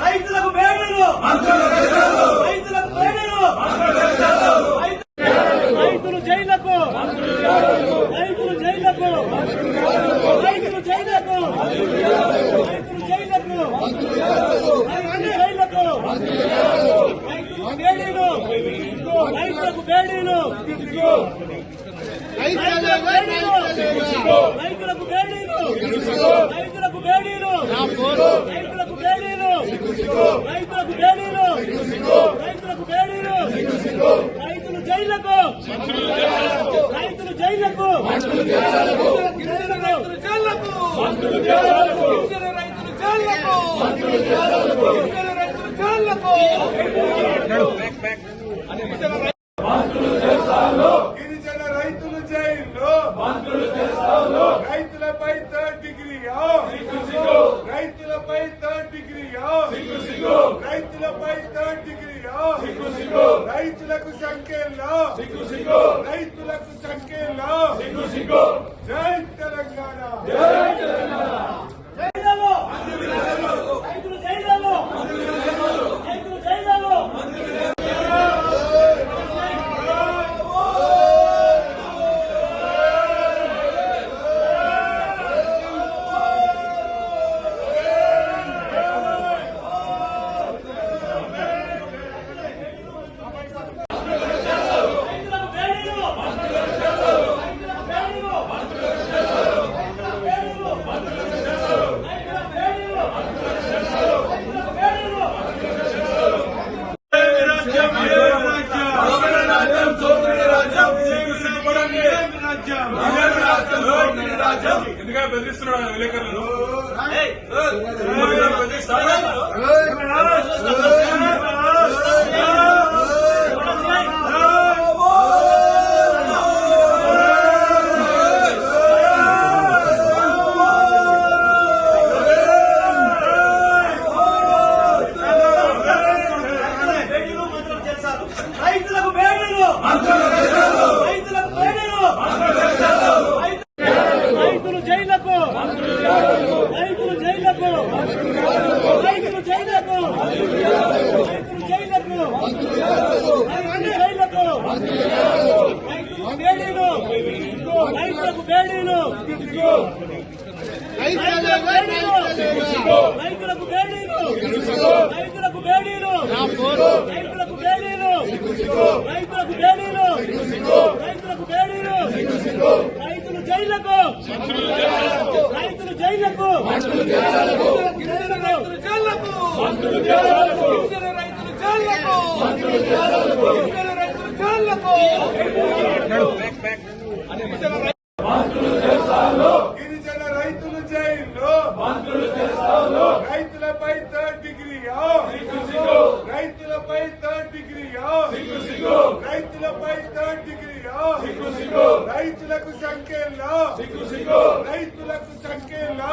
రైతులకు మేడలు. రైతులకు మేడలు. రైతులు జైలకు రైతులు జైలకు రైతులు జైలకు రైతులు జైలకు జైలకు రైతులకు బేడీలు రైతులకు బేడీలు గిరిజన రైతులు జైల్లో రైతులపై థర్డ్ డిగ్రీయా రైతులపై థర్డ్ డిగ్రీయా రైతులపై థర్డ్ డిగ్రీయా రైతులకు సంఖ్యలా రైతులకు సంఖ్యలా జై తెలంగాణ జైళ్ళలో రైతులు జైళ్ళలో రైతులు జైళ్ళలో రైతులకు బేడీలు రైతులకు బేడీలు రైతులకు బేడీలు రైతులకు బేడీలు రైతులకు బేడీలు సోదరుడి రాజ్యం సోదరుడి రాజ్యం సిగ్గు సిగ్గుపడండి ఇదేమి రాజ్యం ఎందుకంటే బెదిరిస్తున్నాడు విలేకరులను బెదిరిస్తాడా బేడీలు మంత్రులు చేశారు రైతులకు బేడీలు రైతులకు బేడీలు రైతులు జైళ్ళకు రైతులు జైళ్ళకు రైతులు జైళ్ళకు రైతులు జైళ్ళకు రైతులు జైళ్ళకు రైతులకు బేడీలు రైతులకు బేడీలు రైతులకు బేడీలు రైతులకు బేడీలు రైతులకు బేడీలు రైతులకు బేడీలు రైతులకు బేడీలు రైతులకు బేడీలు రైతులు జైళ్ళకు రైతులు జైళ్ళకు రైతులు జైళ్ళకు రైతులు జైళ్ళకు రైతులు జైళ్ళకు జైల్లో రైతులపై థర్డ్ డిగ్రీయా రైతులపై థర్డ్ డిగ్రీయా రైతులపై థర్డ్ డిగ్రీయా రైతులకు సంఖ్యలా రైతులకు సంఖ్యలా